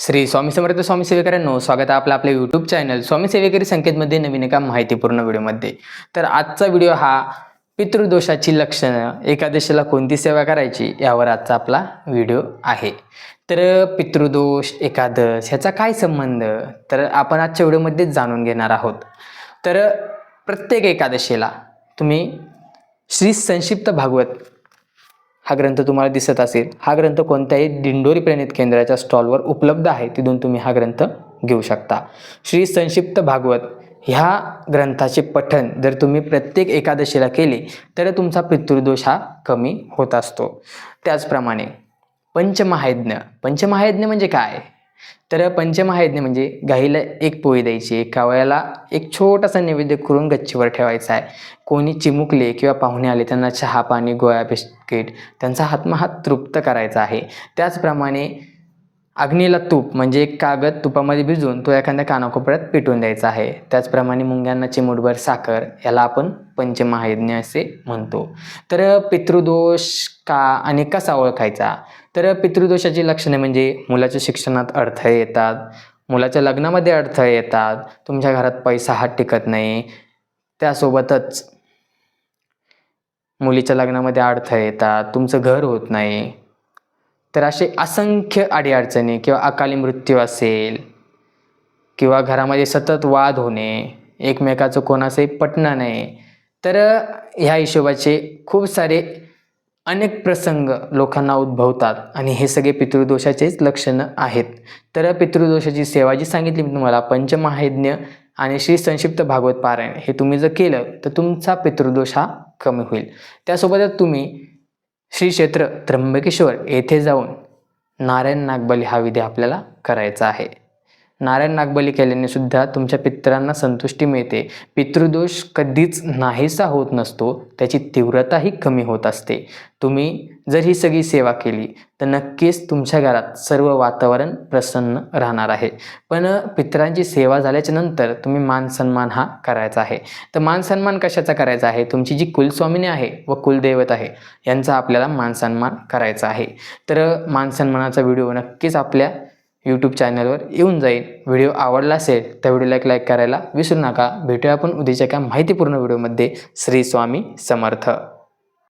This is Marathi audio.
श्री स्वामी समर्थ स्वामी सेवेकरांनो स्वागत आहे आपलं आपल्या यूट्यूब चॅनल स्वामी सेवेकरी संकेतमध्ये नवीन एका माहितीपूर्ण व्हिडिओमध्ये. तर आजचा व्हिडिओ हा पितृदोषाची लक्षणं एकादशीला कोणती सेवा करायची यावर आजचा आपला व्हिडिओ आहे. तर पितृदोष एकादश ह्याचा काय संबंध? तर आपण आजच्या व्हिडिओमध्ये जाणून घेणार आहोत. तर प्रत्येक एकादशीला तुम्ही श्री संक्षिप्त भागवत हा ग्रंथ तुम्हाला दिसत असेल. हा ग्रंथ कोणत्याही दिंडोरी प्रणित केंद्राच्या स्टॉलवर उपलब्ध आहे तिथून तुम्ही हा ग्रंथ घेऊ शकता. श्री संक्षिप्त भागवत ह्या ग्रंथाचे पठण जर तुम्ही प्रत्येक एकादशीला केले तर तुमचा पितृदोष हा कमी होत असतो. त्याचप्रमाणे पंचमहायज्ञ. पंचमहायज्ञ म्हणजे काय? तर पंचमहायज्ञ म्हणजे गाईला एक पोळी द्यायची एका एक छोटासा नैवेद्य करून गच्चीवर ठेवायचा आहे. कोणी चिमुकले किंवा पाहुणे आले त्यांना चहा पाणी गोळ्या बिस्किट त्यांचा हातमाहात तृप्त करायचा आहे. त्याचप्रमाणे अग्नीला तूप म्हणजे एक कागद तुपामध्ये भिजवून तो एखाद्या कानाकोपऱ्यात पेटवून द्यायचा आहे. त्याचप्रमाणे मुंग्यांना चिमूटभर साखर याला आपण पंचमहायज्ञ असे म्हणतो. तर पितृदोष का आणि कसा ओळखायचा? तर पितृदोषाची लक्षणे म्हणजे मुलाच्या शिक्षणात अडथळे येतात मुलाच्या लग्नामध्ये अडथळे येतात तुमच्या घरात पैसा हात टिकत नाही त्यासोबतच मुलीच्या लग्नामध्ये अडथळे येतात तुमचं घर होत नाही. तर असे असंख्य अडीअडचणी किंवा अकाली मृत्यू असेल किंवा घरामध्ये सतत वाद होणे एकमेकाचं कोणाचंही पटणं नाही तर ह्या हिशोबाचे खूप सारे अनेक प्रसंग लोकांना उद्भवतात आणि हे सगळे पितृदोषाचेच लक्षणं आहेत. तर पितृदोषाची सेवा जी सांगितली मी तुम्हाला पंचमहायज्ञ आणि श्री संक्षिप्त भागवत पारायण हे तुम्ही जर केलं तर तुमचा पितृदोष हा कमी होईल. त्यासोबतच तुम्ही श्री क्षेत्र त्र्यंबकेश्वर येथे जाऊन नारायण नागबली हा विधी आपल्याला करायचा आहे. नारायण नागबली केल्याने सुद्धा तुमच्या पितरांना संतुष्टी मिळते. पितृदोष कधीच नाहीसा होत नसतो त्याची तीव्रताही कमी होत असते. तुम्ही जर ही सगळी सेवा केली तर नक्कीच तुमच्या घरात सर्व वातावरण प्रसन्न राहणार आहे. पण पितरांची सेवा झाल्याच्यानंतर तुम्ही मान सन्मान हा करायचा आहे. तर मान सन्मान कशाचा करायचा आहे? तुमची जी कुलस्वामिनी आहे व कुलदैवत आहे यांचा आपल्याला मान सन्मान करायचा आहे. तर मान सन्मानाचा व्हिडिओ नक्कीच आपल्या यूट्यूब चॅनलवर येऊन जाईल. व्हिडिओ आवडला असेल तर व्हिडिओला एक लाईक करायला विसरू नका. भेटूया आपण उद्याच्या एका माहितीपूर्ण व्हिडिओमध्ये श्री स्वामी समर्थ.